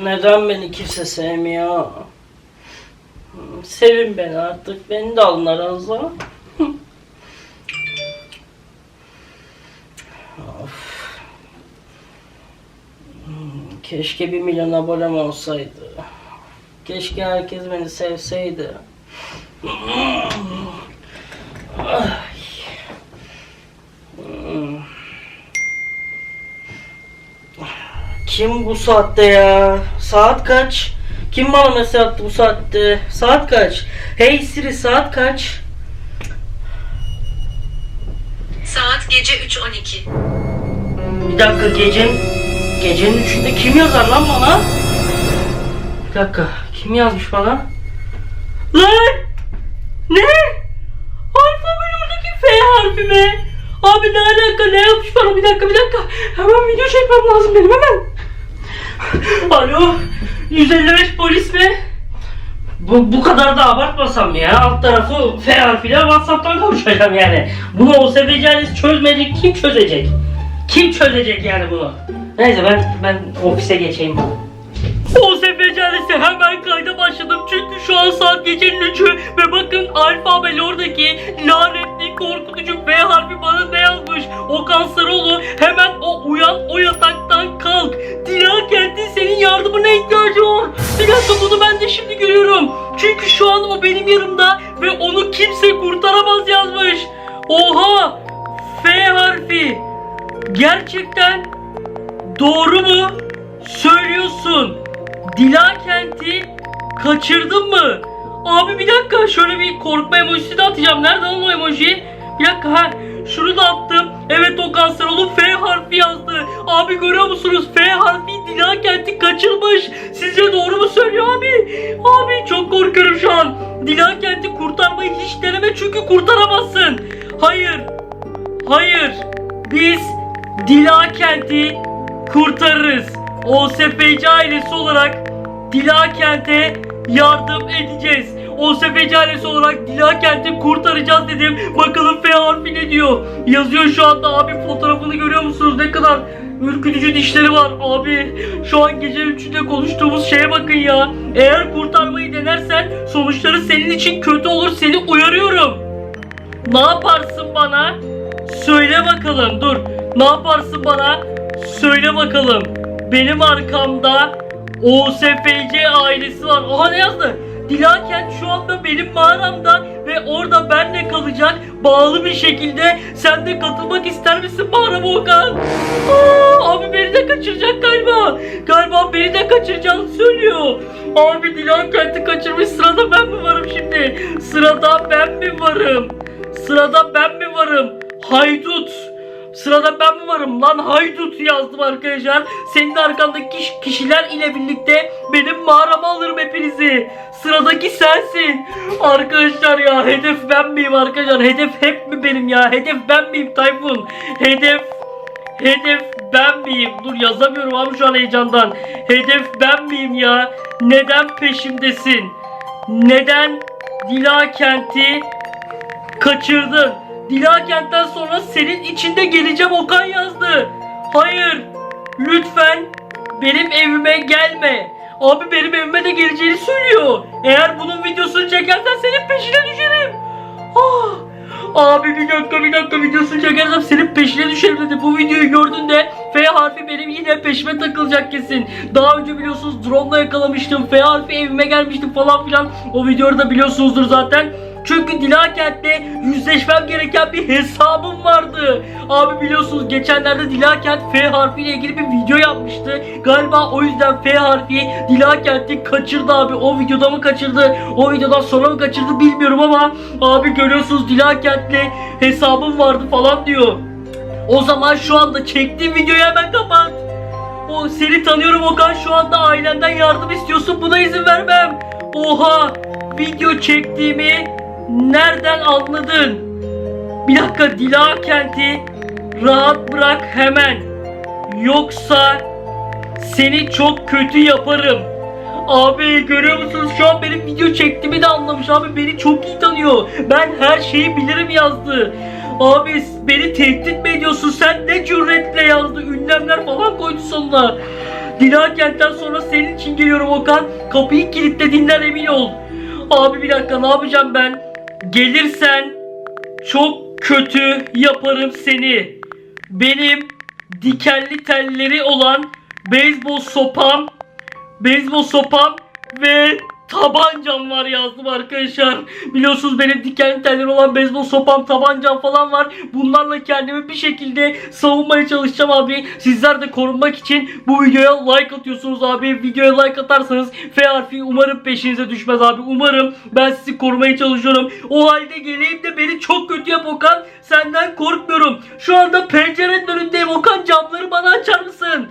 Neden beni kimse sevmiyor? Sevin beni artık. Beni de alın aranıza. of. Keşke bir milyon abonem olsaydı. Keşke herkes beni sevseydi. Kim bu saatte ya? Saat kaç? Kim bana mesaj attı bu saatte? Saat kaç? Hey Siri saat kaç? Saat gece 3.12. Bir dakika gecenin gecenin üçünde kim yazar lan bana? Bir dakika kim yazmış bana? Lan! Ne? Alfabenin oradaki F harfi mi? Abi ne alaka ne yapmış bana bir dakika bir dakika hemen video çekmem lazım benim hemen. Alo 155 polis mi? Bu, bu kadar da abartmasam ya. Alt tarafı F harfiyle Whatsapp'tan konuşacağım yani. Bunu o seveceğiniz çözmeyecek kim çözecek? Kim çözecek yani bunu? Neyse ben ben ofise geçeyim. O sefercanesi hemen kayda başladım çünkü şu an saat gecenin üçü ve bakın alfabeli oradaki lanetli korkutucu şu an o benim yanımda ve onu kimse kurtaramaz yazmış. Oha! F harfi. Gerçekten doğru mu söylüyorsun? Dila Kent'i kaçırdın mı? Abi bir dakika şöyle bir korkma emojisi de atacağım. Nerede lan o emoji? Bir dakika ha şunu da attım. Evet o kanserolu F harfi yazdı. Abi görüyor musunuz? F harfi Dila Kent'i kaçırmış. Sizce doğru mu söylüyor abi? Abi çok korkuyorum şu an. Dila Kent'i kurtarmayı hiç deneme çünkü kurtaramazsın. Hayır. Hayır. Biz Dila Kent'i kurtarırız. OSFC ailesi olarak Dila Kent'e yardım edeceğiz. OSFC ailesi olarak Dila Kent'i kurtaracağız dedim. Bakalım F harfi ne diyor. Yazıyor şu anda abi fotoğrafını görüyor musunuz? Ne kadar ürkütücü dişleri var abi. Şu an gece 3'ünde konuştuğumuz şeye bakın ya. Eğer kurtarmayı denersen sonuçları senin için kötü olur. Seni uyarıyorum. Ne yaparsın bana? Söyle bakalım dur. Ne yaparsın bana? Söyle bakalım. Benim arkamda OSFC ailesi var. Oha ne yazdı? Dilakent şu anda benim mağaramda ve orada benle kalacak bağlı bir şekilde. Sen de katılmak ister misin mağarama Okan? Aa, abi beni de kaçıracak galiba. Galiba beni de kaçıracağını söylüyor. Abi Dilakent'i kaçırmış sırada ben mi varım şimdi? Sırada ben mi varım? Sırada ben mi varım? Haydut. Sırada ben varım lan haydut yazdım arkadaşlar. Senin arkandaki kiş- kişiler ile birlikte benim mağarama alırım hepinizi. Sıradaki sensin. Arkadaşlar ya hedef ben miyim arkadaşlar? Hedef hep mi benim ya? Hedef ben miyim Tayfun? Hedef Hedef ben miyim? Dur yazamıyorum abi şu an heyecandan. Hedef ben miyim ya? Neden peşimdesin? Neden Dila Kent'i kaçırdın. Dilakent'ten sonra senin içinde geleceğim Okan yazdı. Hayır. Lütfen benim evime gelme. Abi benim evime de geleceğini söylüyor. Eğer bunun videosunu çekersen senin peşine düşerim. Ah. Abi bir dakika bir dakika videosunu çekersem senin peşine düşerim dedi. Bu videoyu gördüğünde F harfi benim yine peşime takılacak kesin. Daha önce biliyorsunuz drone'la yakalamıştım. F harfi evime gelmişti falan filan. O videoyu da biliyorsunuzdur zaten. Çünkü Dilakent'te yüzleşmem gereken bir hesabım vardı. Abi biliyorsunuz geçenlerde Dilakent F harfiyle ilgili bir video yapmıştı. Galiba o yüzden F harfi Dilakent'i kaçırdı abi. O videoda mı kaçırdı? O videodan sonra mı kaçırdı bilmiyorum ama abi görüyorsunuz Dilakent'le hesabım vardı falan diyor. O zaman şu anda çektiğim videoyu hemen kapat. O seni tanıyorum Okan şu anda ailenden yardım istiyorsun buna izin vermem. Oha video çektiğimi nereden anladın? Bir dakika Dila kenti rahat bırak hemen. Yoksa seni çok kötü yaparım. Abi görüyor musunuz şu an benim video çektiğimi de anlamış abi beni çok iyi tanıyor. Ben her şeyi bilirim yazdı. Abi beni tehdit mi ediyorsun sen ne cüretle yazdı ünlemler falan koydu sonuna. Dila kentten sonra senin için geliyorum Okan. Kapıyı kilitlediğinden emin ol. Abi bir dakika ne yapacağım ben? Gelirsen çok kötü yaparım seni. Benim dikenli telleri olan beyzbol sopam, beyzbol sopam ve tabancam var yazdım arkadaşlar. Biliyorsunuz benim dikenli telleri olan beyzbol sopam, tabancam falan var. Bunlarla kendimi bir şekilde savunmaya çalışacağım abi. Sizler de korunmak için bu videoya like atıyorsunuz abi. Videoya like atarsanız F harfi umarım peşinize düşmez abi. Umarım ben sizi korumaya çalışıyorum. O halde geleyim de beni çok kötü yap Okan. Senden korkmuyorum. Şu anda pencerenin önündeyim. Okan camları bana açar mısın?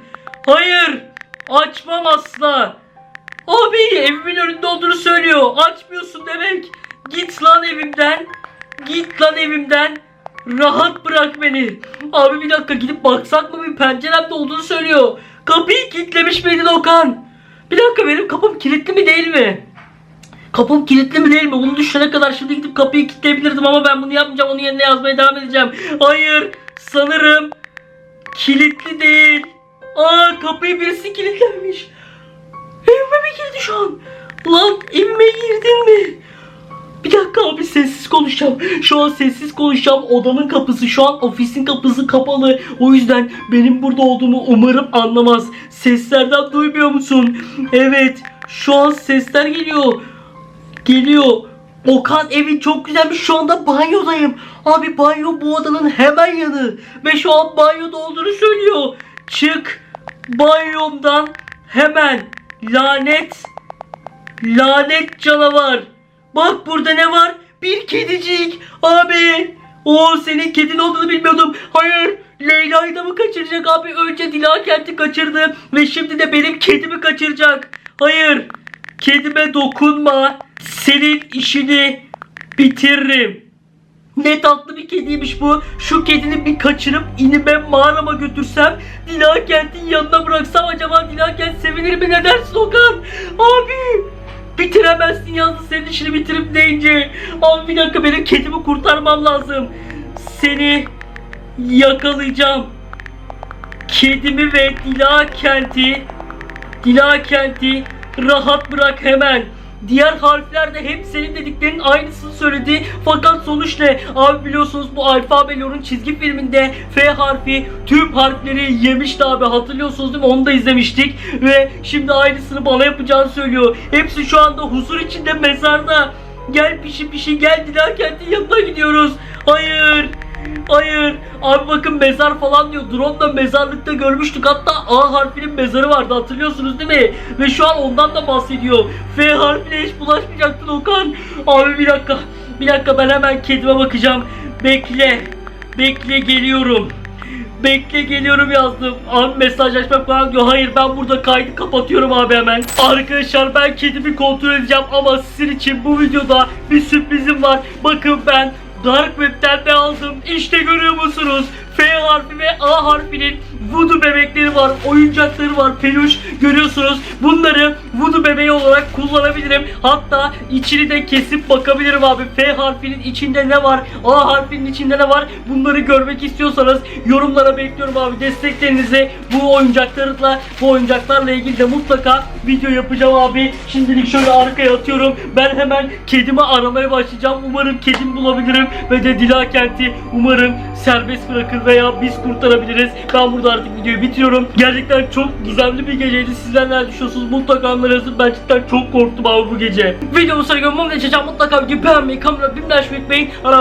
Hayır. Açmam asla. Abi evimin önünde olduğunu söylüyor. Açmıyorsun demek. Git lan evimden. Git lan evimden. Rahat bırak beni. Abi bir dakika gidip baksak mı bir penceremde olduğunu söylüyor. Kapıyı kilitlemiş miydin Okan? Bir dakika benim kapım kilitli mi değil mi? Kapım kilitli mi değil mi? Bunu düşünene kadar şimdi gidip kapıyı kilitleyebilirdim ama ben bunu yapmayacağım. Onun yerine yazmaya devam edeceğim. Hayır. Sanırım kilitli değil. Aa kapıyı birisi kilitlemiş. Evime mi girdi şu an? Lan evime girdin mi? Bir dakika abi sessiz konuşacağım. Şu an sessiz konuşacağım. Odanın kapısı şu an ofisin kapısı kapalı. O yüzden benim burada olduğumu umarım anlamaz. Seslerden duymuyor musun? Evet. Şu an sesler geliyor. Geliyor. Okan evin çok güzelmiş. Şu anda banyodayım. Abi banyo bu odanın hemen yanı. Ve şu an banyoda olduğunu söylüyor. Çık banyomdan hemen. Lanet. Lanet canavar. Bak burada ne var? Bir kedicik. Abi. O senin kedin olduğunu bilmiyordum. Hayır. Leyla'yı da mı kaçıracak abi? Önce Dila Kent'i kaçırdı. Ve şimdi de benim kedimi kaçıracak. Hayır. Kedime dokunma. Senin işini bitiririm. Ne tatlı bir kediymiş bu. Şu kedini bir kaçırıp inime mağarama götürsem Dila Kent'in yanına bıraksam acaba Dila Kent sevinir mi ne dersin Okan? Abi bitiremezsin yalnız senin işini bitirip deyince. Abi bir dakika benim kedimi kurtarmam lazım. Seni yakalayacağım. Kedimi ve Dila Kent'i Dila Kent'i rahat bırak hemen. Diğer harfler de hep senin dediklerinin aynısını söyledi. Fakat sonuç ne? Abi biliyorsunuz bu Alfabelor'un çizgi filminde F harfi tüm harfleri yemişti abi. Hatırlıyorsunuz değil mi? Onu da izlemiştik. Ve şimdi aynısını bana yapacağını söylüyor. Hepsi şu anda huzur içinde mezarda. Gel pişi pişi gel Dila Kent'in yanına gidiyoruz. Hayır. Hayır. Abi bakın mezar falan diyor. Drone'da mezarlıkta görmüştük. Hatta A harfinin mezarı vardı hatırlıyorsunuz değil mi? Ve şu an ondan da bahsediyor. F harfine hiç bulaşmayacaktın Okan. Abi bir dakika. Bir dakika ben hemen kedime bakacağım. Bekle. Bekle geliyorum. Bekle geliyorum yazdım. Abi mesajlaşmak falan diyor. Hayır ben burada kaydı kapatıyorum abi hemen. Arkadaşlar ben kedimi kontrol edeceğim ama sizin için bu videoda bir sürprizim var. Bakın ben Dark Web'ten de aldım. İşte görüyor musunuz? F harfi ve A harfinin voodoo bebekleri var. Oyuncakları var. Peluş görüyorsunuz. Bunları voodoo bebeği olarak kullanabilirim. Hatta içini de kesip bakabilirim abi. F harfinin içinde ne var? A harfinin içinde ne var? Bunları görmek istiyorsanız yorumlara bekliyorum abi. Desteklerinizi bu oyuncaklarla bu oyuncaklarla ilgili de mutlaka video yapacağım abi. Şimdilik şöyle arkaya atıyorum. Ben hemen kedimi aramaya başlayacağım. Umarım kedim bulabilirim ve de Dila Kent'i umarım serbest bırakır veya biz kurtarabiliriz. Ben burada artık videoyu bitiriyorum. Gerçekten çok gizemli bir geceydi. Sizler ne düşünüyorsunuz? Mutlaka yorumlara yazın. Ben cidden çok korktum abi bu gece. Videomu sonra görmem geçeceğim. Mutlaka videoyu beğenmeyi, kamera bilmem şu etmeyin. Sen